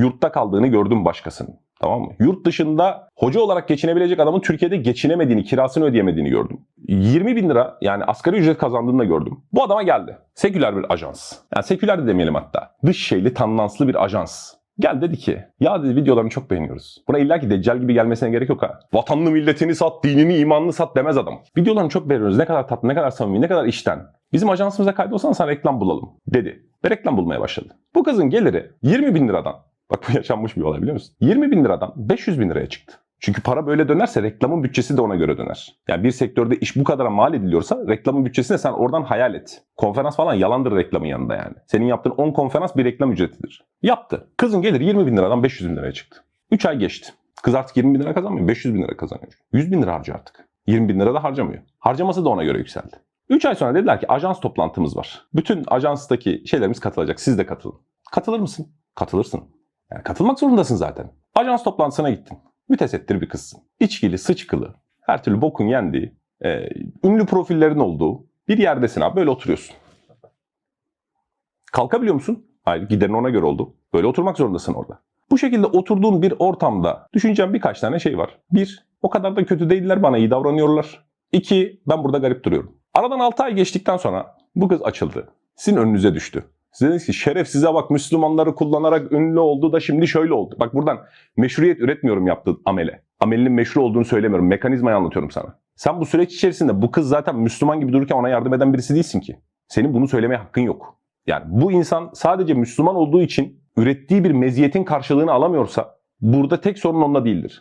Yurtta kaldığını gördüm başkasının. Tamam mı? Yurt dışında hoca olarak geçinebilecek adamın Türkiye'de geçinemediğini, kirasını ödeyemediğini gördüm. 20 bin lira yani asgari ücret kazandığını da gördüm. Bu adama geldi. Seküler bir ajans. Yani seküler de demeyelim hatta. Dış şeyli, tandanslı bir ajans. Gel dedi ki ya dedi videolarını çok beğeniyoruz. Buna illa ki deccal gibi gelmesine gerek yok ha. Vatanını milletini sat, dinini imanını sat demez adam. Videolarını çok beğeniyoruz. Ne kadar tatlı, ne kadar samimi, ne kadar işten. Bizim ajansımıza kaydolsan sana reklam bulalım dedi. Ve reklam bulmaya başladı. Bu kızın geliri 20 bin liradan. Bak bu yaşanmış bir olay biliyor musun? 20 bin liradan 500 bin liraya çıktı. Çünkü para böyle dönerse reklamın bütçesi de ona göre döner. Yani bir sektörde iş bu kadara mal ediliyorsa reklamın bütçesini sen oradan hayal et. Konferans falan yalandır reklamın yanında yani. Senin yaptığın 10 konferans bir reklam ücretidir. Yaptı. Kızın geliri 20 bin liradan 500 bin liraya çıktı. 3 ay geçti. Kız artık 20 bin lira kazanmıyor. 500 bin lira kazanıyor. 100 bin lira harcıyor artık. 20 bin lira da harcamıyor. Harcaması da ona göre yükseldi. 3 ay sonra dediler ki ajans toplantımız var. Bütün ajanstaki şeylerimiz katılacak. Siz de katılın. Katılır mısın? Katılırsın. Yani katılmak zorundasın zaten. Ajans toplantısına gittin. Mütesettir bir kızsın. İçkili, sıçkılı, her türlü bokun yendiği, e, ünlü profillerin olduğu bir yerdesin abi. Böyle oturuyorsun. Kalkabiliyor musun? Hayır. Giderin ona göre oldu. Böyle oturmak zorundasın orada. Bu şekilde oturduğun bir ortamda düşüneceğim birkaç tane şey var. Bir, o kadar da kötü değiller bana iyi davranıyorlar. İki, ben burada garip duruyorum. Aradan 6 ay geçtikten sonra bu kız açıldı. Sizin önünüze düştü. Siz dediniz ki şeref size bak Müslümanları kullanarak ünlü oldu da şimdi şöyle oldu. Bak buradan meşruiyet üretmiyorum yaptığı amele. Amelinin meşru olduğunu söylemiyorum. Mekanizmayı anlatıyorum sana. Sen bu süreç içerisinde bu kız zaten Müslüman gibi dururken ona yardım eden birisi değilsin ki. Senin bunu söylemeye hakkın yok. Yani bu insan sadece Müslüman olduğu için ürettiği bir meziyetin karşılığını alamıyorsa burada tek sorun onunla değildir.